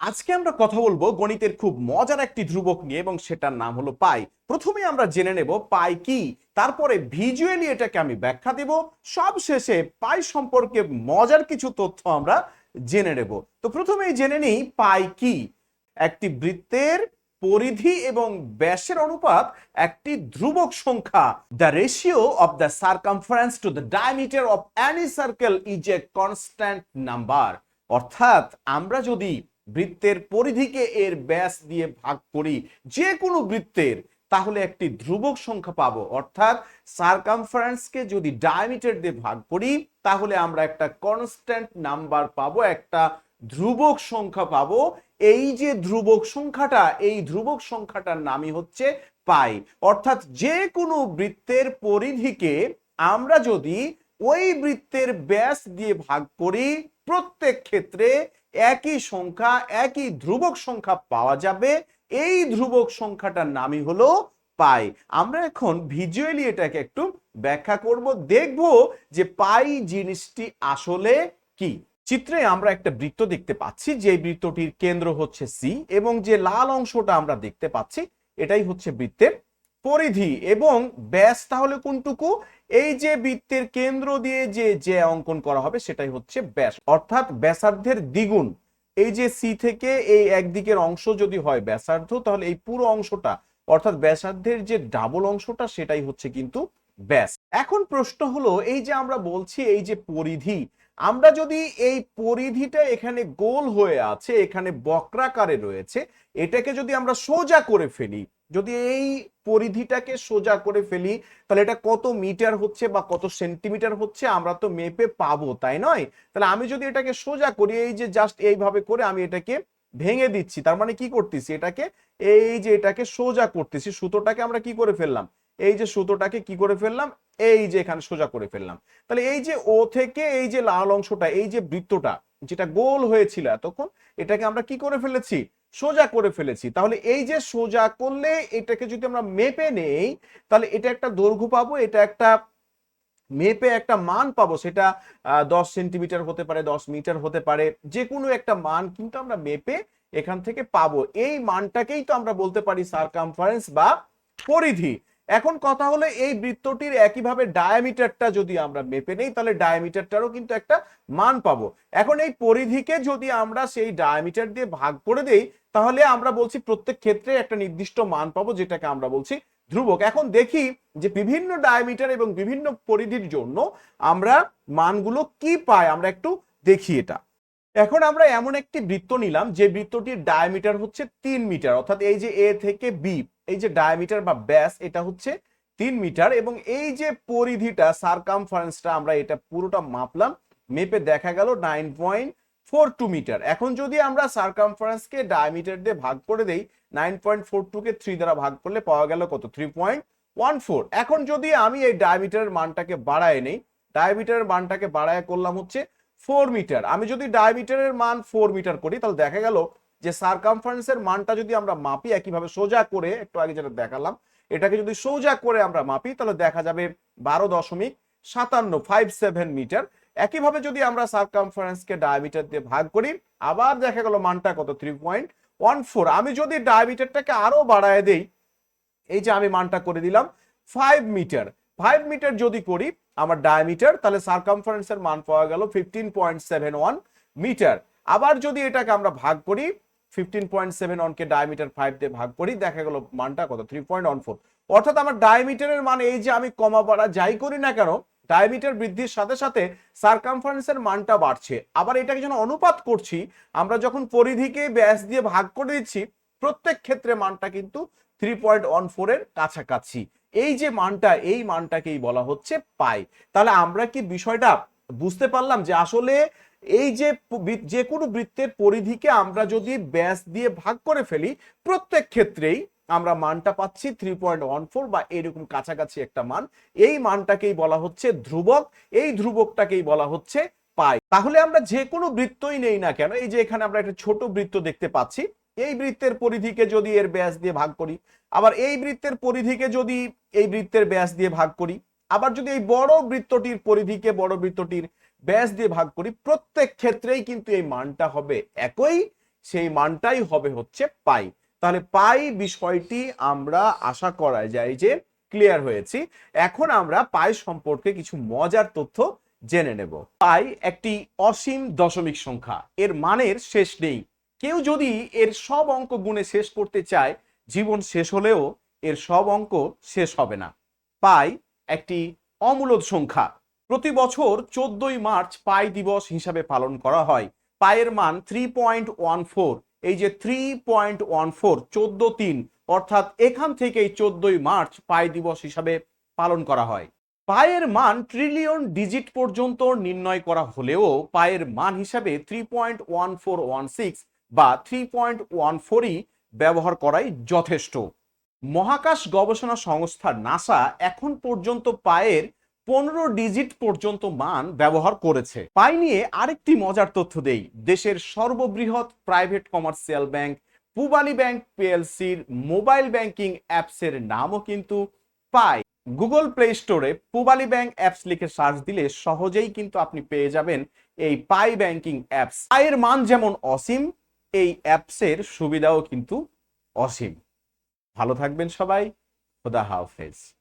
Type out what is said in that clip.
আজকে আমরা কথা বলব গণিতের খুব মজার একটি ধ্রুবক নিয়ে এবং সেটার নাম হলো পাই। প্রথমে আমরা জেনে নেব পাই কি। তারপরে ভিজুয়ালি এটাকে আমি ব্যাখ্যা দেব। সব শেষে পাই সম্পর্কে মজার কিছু তথ্য আমরা জেনে নেব। তো প্রথমেই জেনে নিই পাই কি। একটি বৃত্তের পরিধি এবং ব্যাসের অনুপাত একটি ধ্রুবক সংখ্যা। The ratio of the circumference to the diameter of any circle is a constant number অর্থাৎ আমরা যদি বৃত্তের পরিধিকে এর ব্যাস দিয়ে ভাগ করি যে কোনো বৃত্তের, তাহলে একটি ধ্রুবক সংখ্যা পাবো। অর্থাৎ সার্কামফারেন্সকে যদি ডায়ামিটার দিয়ে ভাগ করি, তাহলে আমরা একটা কনস্ট্যান্ট নাম্বার পাবো, একটা ধ্রুবক সংখ্যা পাবো। এই যে ধ্রুবক সংখ্যাটা, এই ধ্রুবক সংখ্যাটার নামই হচ্ছে পাই। অর্থাৎ যে কোনো বৃত্তের পরিধিকে আমরা যদি ওই বৃত্তের ব্যাস দিয়ে ভাগ করি, প্রত্যেক ক্ষেত্রে একই সংখ্যা, একই ধ্রুবক সংখ্যা পাওয়া যাবে। এই ধ্রুবক সংখ্যাটার নামই হলো পাই। আমরা এখন ভিজুয়ালি এটাকে একটু ব্যাখ্যা করব। দেখব যে পাই জিনিসটি আসলে কি। চিত্রে আমরা একটা বৃত্ত দেখতে পাচ্ছি, যে বৃত্তটির কেন্দ্র হচ্ছে সি এবং যে লাল অংশটা আমরা দেখতে পাচ্ছি, এটাই হচ্ছে বৃত্তের পরিধি এবং ব্যাস তাহলে কোনটুকু? এই যে বৃত্তের কেন্দ্র দিয়ে যে যে অঙ্কন করা হবে সেটাই হচ্ছে ব্যাস। অর্থাৎ ব্যাসার্ধের দ্বিগুণ। এই যে সি থেকে এই একদিকের অংশ যদি হয় ব্যাসার্ধ, তাহলে এই পুরো অংশটা, অর্থাৎ ব্যাসার্ধের যে ডাবল অংশটা, সেটাই হচ্ছে কিন্তু ব্যাস। এখন প্রশ্ন হলো, এই যে আমরা বলছি এই যে পরিধি আমরা যদি এই পরিধিটা এখানে গোল হয়ে আছে, এখানে বক্রাকারে রয়েছে, এটাকে যদি আমরা সোজা করে ফেলি, যদি এই পরিধিটাকে সোজা করে ফেলি, তাহলে এটা কত মিটার হচ্ছে বা কত সেন্টিমিটার হচ্ছে আমরা তো মেপে পাবো, তাই নয়? তাহলে আমি যদি এটাকে সোজা করি, এই যে জাস্ট এইভাবে করে আমি এটাকে ভেঙে দিচ্ছি, তার মানে কি করতেছি? এটাকে, এই যে এটাকে সোজা করতেছি, সুতোটাকে আমরা কি করে ফেললাম? এই যে সুতোটাকে কি করে ফেললাম? এই যে এখানে সোজা করে ফেললাম। তাহলে এই যে ও থেকে এই যে লাল অংশটা, এই যে বৃত্তটা, যেটা গোল হয়েছিল এতক্ষণ, এটাকে আমরা কি করে ফেলেছি? সোজা করে ফেলেছি। তাহলে এই যে সোজা করলে এটাকে যদি আমরা মেপে নেই, তাহলে এটা একটা দৈর্ঘ্য পাবো, এটা একটা মেপে একটা মান পাবো। সেটা দশ সেন্টিমিটার হতে পারে, দশ মিটার হতে পারে যে কোনো একটা মান কিন্তু আমরা মেপে এখান থেকে পাবো। এই মানটাকেই তো আমরা বলতে পারি সার্কামফারেন্স বা পরিধি। এখন কথা হলো এই বৃত্তটির একইভাবে ডায়ামিটারটা যদি আমরা মেপে নেই, তাহলে ডায়ামিটারটারও কিন্তু একটা মান পাবো। এখন এই পরিধিকে যদি আমরা সেই ডায়ামিটার দিয়ে ভাগ করে দেই, তাহলে আমরা বলছি প্রত্যেক ক্ষেত্রে একটা নির্দিষ্ট মান পাবো, যেটাকে আমরা বলছি ধ্রুবক। এখন দেখি যে বিভিন্ন ডায়ামিটার এবং বিভিন্ন পরিধির জন্য আমরা মানগুলো কি পাই, আমরা একটু দেখি এটা। এখন আমরা এমন একটি বৃত্ত নিলাম, যে বৃত্তটির ডায়ামিটার হচ্ছে তিন মিটার, অর্থাৎ এই যে এ থেকে বি এই যে ডায়ামিটার বা ব্যাস, এটা হচ্ছে তিন মিটার, এবং এই যে পরিধিটা সার্কামফারেন্সটা আমরা এটা পুরোটা মাপলাম, মেপে দেখা গেল nine point four two metre. এখন যদি আমরা সার্কামফারেন্সকে ডায়ামিটার দিয়ে ভাগ করে দেই নাইন পয়েন্ট ফোর টু কে থ্রি দ্বারা ভাগ করলে পাওয়া গেল কত? থ্রি পয়েন্ট ওয়ান ফোর এখন যদি আমি এই ডায়ামিটারের মানটাকে বাড়ায় নেই ডায়ামিটারের মানটাকে বাড়ায় করলাম হচ্ছে ফোর মিটার। আমি যদি ডায়ামিটারের মান ফোর মিটার করি, তাহলে দেখা গেল যে সার্কামফারেন্সের মানটা যদি আমরা মাপি একইভাবে সোজা করে, একটু আগে যেটা দেখালাম, এটাকে যদি সোজা করে আমরা মাপি, তাহলে দেখা যাবে বারো দশমিক সাতান্ন ফাইভ সেভেন মিটার একইভাবে যদি আমরা সার্কামফারেন্সকে ডায়ামিটার দিয়ে ভাগ করি, আবার দেখা গেল মানটা কত? থ্রি পয়েন্ট ওয়ান ফোর আমি যদি ডায়ামিটারটাকে আরও বাড়ায় দেই, এই যে আমি মানটা করে দিলাম ফাইভ মিটার ফাইভ মিটার যদি করি আমার ডায়ামিটার তাহলে সার্কামফারেন্সের মান পাওয়া গেল fifteen point seven one metre আবার যদি এটাকে আমরা ভাগ করি ফিফটিন পয়েন্ট সেভেন ওয়ানকে ডায়ামিটার ফাইভ দিয়ে ভাগ করি, দেখা গেল মানটা কত? থ্রি পয়েন্ট ওয়ান অর্থাৎ আমার ডায়ামিটারের মান এই যে আমি কমা বাড়া যাই করি না কেন ডায়ামিটার বৃদ্ধির সাথে সাথে সার্কামফারেন্সের মানটা বাড়ছে। আবার এটাকে যখন অনুপাত করছি, আমরা যখন পরিধিকে ব্যাস দিয়ে ভাগ করে দিচ্ছি, প্রত্যেক ক্ষেত্রে মানটা কিন্তু থ্রি পয়েন্ট ওয়ান ফোর এর কাছাকাছি। এই যে মানটা, এই মানটাকেই বলা হচ্ছে পাই। তাহলে আমরা কি বিষয়টা বুঝতে পারলাম যে আসলে এই যে যে কোনো বৃত্তের পরিধিকে আমরা যদি ব্যাস দিয়ে ভাগ করে ফেলি, প্রত্যেক ক্ষেত্রেই আমরা মানটা পাচ্ছি থ্রি পয়েন্ট ওয়ান ফোর বা এরকম কাছাকাছি একটা মান। এই মানটাকেই বলা হচ্ছে ধ্রুবক, এই ধ্রুবকটাকেই বলা হচ্ছে পাই। তাহলে আমরা যে কোনো বৃত্তই নেই না কেন, এই যে এখানে আমরা একটা ছোট বৃত্ত দেখতে পাচ্ছি এই বৃত্তের পরিধিকে যদি এর ব্যাস দিয়ে ভাগ করি, আবার এই বৃত্তের পরিধিকে যদি এই বৃত্তের ব্যাস দিয়ে ভাগ করি, আবার যদি এই বড় বৃত্তটির পরিধিকে বড় বৃত্তটির ব্যাস দিয়ে ভাগ করি, প্রত্যেক ক্ষেত্রেই কিন্তু এই মানটা হবে একই, সেই মানটাই হবে হচ্ছে পাই। তাহলে পাই বিষয়টি আমরা আশা করা যায় যে ক্লিয়ার হয়েছি। এখন আমরা পাই সম্পর্কে কিছু মজার তথ্য জেনে নেব। পাই একটি অসীম দশমিক সংখ্যা। এর মানের শেষ নেই। কেউ যদি এর সব অঙ্ক গুণে শেষ করতে চায়, জীবন শেষ হলেও এর সব অঙ্ক শেষ হবে না। পাই একটি অমূলদ সংখ্যা। প্রতি বছর চোদ্দই মার্চ পাই দিবস হিসাবে পালন করা হয়। পায়ের মান থ্রি পয়েন্ট ওয়ান ফোর এই যে থ্রি পয়েন্ট ওয়ান ফোর চোদ্দ তিন, অর্থাৎ এখান থেকেই চোদ্দই মার্চ পাই দিবস হিসাবে পালন করা হয়। পায়ের মান ট্রিলিয়ন ডিজিট পর্যন্ত নির্ণয় করা হলেও পায়ের মান হিসাবে three point one four one six বা থ্রি পয়েন্ট ওয়ান ফোরই ব্যবহার করাই যথেষ্ট। মহাকাশ গবেষণা সংস্থা নাসা এখন পর্যন্ত পায়ের পনেরো ডিজিট পর্যন্ত মান ব্যবহার করেছে। পাই নিয়ে আরেকটি মজার তথ্য দেই। দেশের সর্ববৃহৎ private commercial bank, Pubali bank পিএলসির mobile banking অ্যাপসের নামও কিন্তু পাই। গুগল প্লে স্টোরে পুবালি ব্যাংক অ্যাপস লিখে সার্চ দিলে সহজেই কিন্তু আপনি পেয়ে যাবেন এই পাই ব্যাংকিং অ্যাপস। পায়ের মান যেমন অসীম এই অ্যাপসের সুবিধাও কিন্তু অসীম। ভালো থাকবেন সবাই। খোদা হাফেজ।